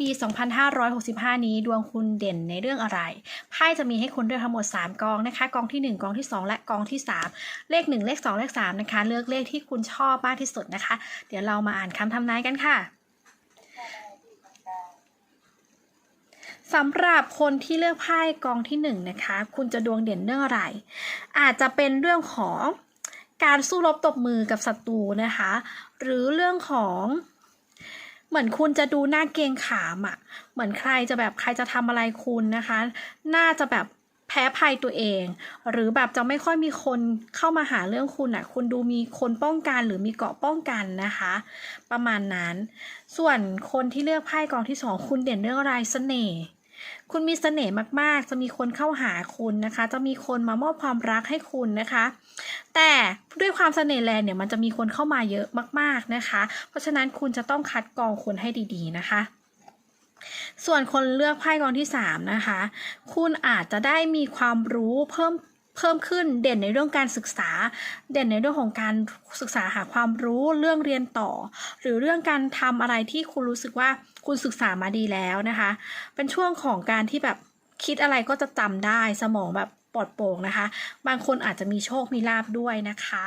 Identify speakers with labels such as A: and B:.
A: ปี 2565 นี้ดวงคุณเด่นในเรื่องอะไร ไพ่จะมีให้คุณเลือกทั้งหมด 3 กองนะคะ กองที่ 1 กองที่ 2 และกองที่ 3 เลข 1 เลข 2 เลข 3 นะคะ เลือกเลขที่คุณชอบมากที่สุดนะคะ เดี๋ยวเรามาอ่านคำทำนายกันค่ะสำหรับคนที่เลือกไพ่กองที่หนึ่งนะคะ คุณจะดวงเด่นเรื่องอะไร อาจจะเป็นเรื่องของการสู้รบตบมือกับศัตรูนะคะ หรือเรื่องของ เหมือนคุณจะดูหน้าเกงขามอะ่ะ เหมือนใครจะแบบใครจะทำอะไรคุณนะคะ น่าจะแบบแพ้ภัยตัวเอง หรือแบบจะไม่ค่อยมีคนเข้ามาหาเรื่องคุณอะ่ะ คุณดูมีคนป้องกันหรือมีเกาะป้องกันนะคะ ประมาณนั้น ส่วนคนที่เลือกไพ่กองที่สองคุณเด่นเรื่องอะไรเสน่ห์ คุณมีเสน่ห์มากๆ จะมีคนเข้าหาคุณนะคะ จะมีคนมามอบความรักให้คุณนะคะ แต่ด้วยความเสน่ห์แรงเนี่ยมันจะมีคนเข้ามาเยอะมากๆนะคะ เพราะฉะนั้นคุณจะต้องคัดกรองคนให้ดีๆนะคะส่วนคนเลือกไพ่กองที่ 3 นะคะ คุณอาจจะได้มีความรู้เพิ่ม เพิ่มขึ้นเด่นในเรื่องการศึกษา เด่นในเรื่องของการศึกษาหาความรู้เรื่องเรียนต่อ หรือเรื่องการทำอะไรที่คุณรู้สึกว่าคุณศึกษามาดีแล้วนะคะ เป็นช่วงของการที่แบบคิดอะไรก็จะจำได้สมองแบบปลอดโปร่งนะคะ บางคนอาจจะมีโชคมีลาบด้วยนะคะ